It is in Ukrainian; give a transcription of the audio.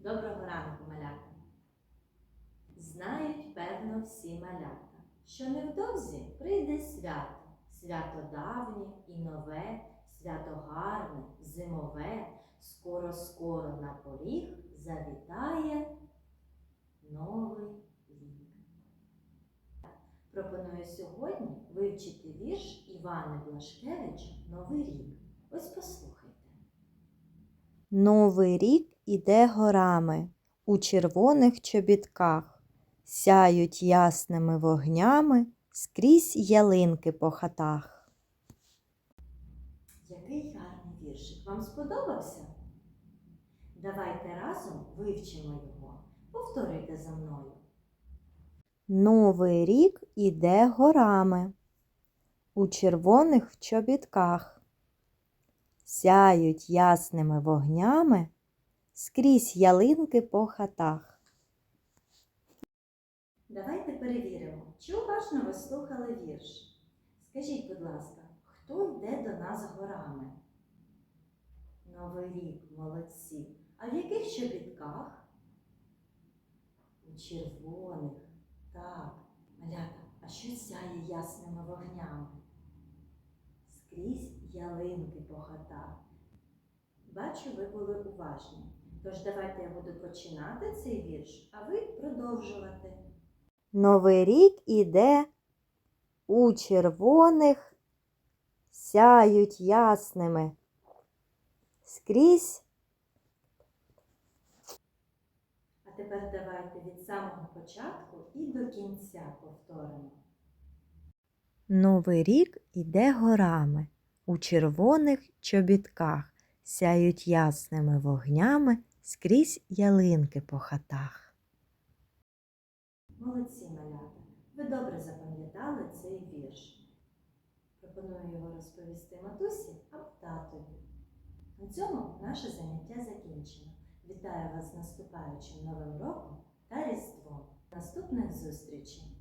Доброго ранку, малята! Знають, певно, всі малята, що невдовзі прийде свято, свято давнє і нове, свято гарне, зимове, скоро-скоро на поріг завітає новий рік. Пропоную сьогодні вивчити вірш Івана Блашкевича Новий рік. Ось послухайте. Новий рік іде горами у червоних чобітках, сяють ясними вогнями скрізь ялинки по хатах. Який гарний віршик. Вам сподобався? Давайте разом вивчимо його. Повторюйте за мною. Новий рік іде горами у червоних чобітках, сяють ясними вогнями скрізь ялинки по хатах. Давайте перевіримо, чи уважно ви слухали вірш. Скажіть, будь ласка, хто йде до нас горами? Новий рік, молодці. А в яких чобітках? У червоних. Так, малята, а що сяє ясними вогнями? Скрізь ялинки по хатах. Бачу, ви були уважні. Тож давайте я буду починати цей вірш, а ви продовжувати. Новий рік іде у червоних, сяють ясними. Скрізь А тепер давайте від самого початку і до кінця повторимо. Новий рік іде горами у червоних чобітках, сяють ясними вогнями скрізь ялинки по хатах. Молодці малята! Ви добре запам'ятали цей вірш. Пропоную його розповісти матусі або татові. На цьому наше заняття закінчено. Вітаю вас з наступаючим новим роком та Різдвом. Наступних зустрічей!